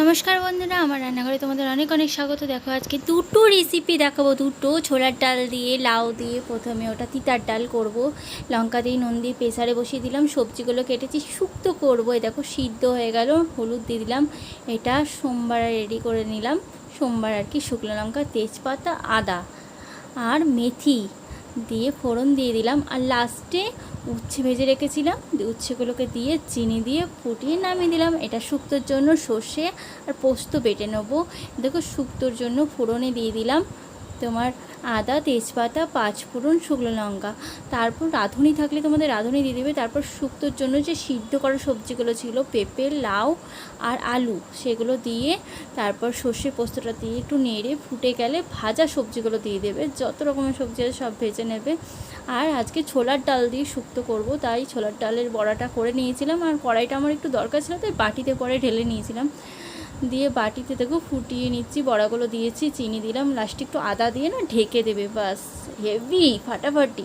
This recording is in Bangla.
নমস্কার বন্ধুরা, আমার রান্নাঘরে তোমাদের অনেক অনেক স্বাগত। দেখো, আজকে দুটো রেসিপি দেখাবো, দুটো ছোলার ডাল দিয়ে, লাউ দিয়ে। প্রথমে ওটা তিতার ডাল করব, লঙ্কা দিয়ে, নুন দিয়ে প্রেসারে বসিয়ে দিলাম, সবজিগুলো কেটেছি, শুক্তো করব। এই দেখো, সিদ্ধ হয়ে গেল, হলুদ দিয়ে দিলাম, এটা সোমবার রেডি করে নিলাম। সোমবার আর কি শুকনো লঙ্কা, তেজপাতা, আদা আর মেথি। দিয়ে ফোড়ন দিয়ে দিলাম আর লাস্টে উচ্ছে ভেজে রেখেছিলাম। উচ্ছেগুলোকে দিয়ে চিনি দিয়ে ফুটিয়ে নামিয়ে দিলাম। এটা শুক্তোর জন্য সর্ষে আর পোস্ত বেটে নেব। দেখো শুক্তোর জন্য ফোড়নে দিয়ে দিলাম। তোমার আদা, তেজপাতা পাঁচ ফোড়ন শুকনো লঙ্কা। তারপর রাঁধুনি থাকলে তোমাদের রাঁধুনি দিয়ে দেবে। তারপর শুক্তোর জন্য যে সিদ্ধ করা সবজিগুলো ছিল, পেঁপে, লাউ আর আলু, সেগুলো দিয়ে তারপর সর্ষে পোস্তটা দিয়ে একটু নেড়ে ফুটে গেলে ভাজা সবজিগুলো দিয়ে দেবে। যত রকমের সবজি আছে সব ভেজে নেবে। আর আজকে ছোলার ডাল দিয়ে শুক্তো করব, তাই ছোলার ডালের বড়াটা করে নিয়েছিলাম। আর কড়াইটা আমার একটু দরকার ছিল, তাই বাটিতে পরে ঢেলে নিয়েছিলাম। দিয়ে বাটিতে দেখো ফুটিয়ে নিচ্ছি, বড়াগুলো দিয়েছি, চিনি দিলাম লাস্টে একটু আদা দিয়ে না ঢেকে দেবে বাস হেভি ফাটাফাটি।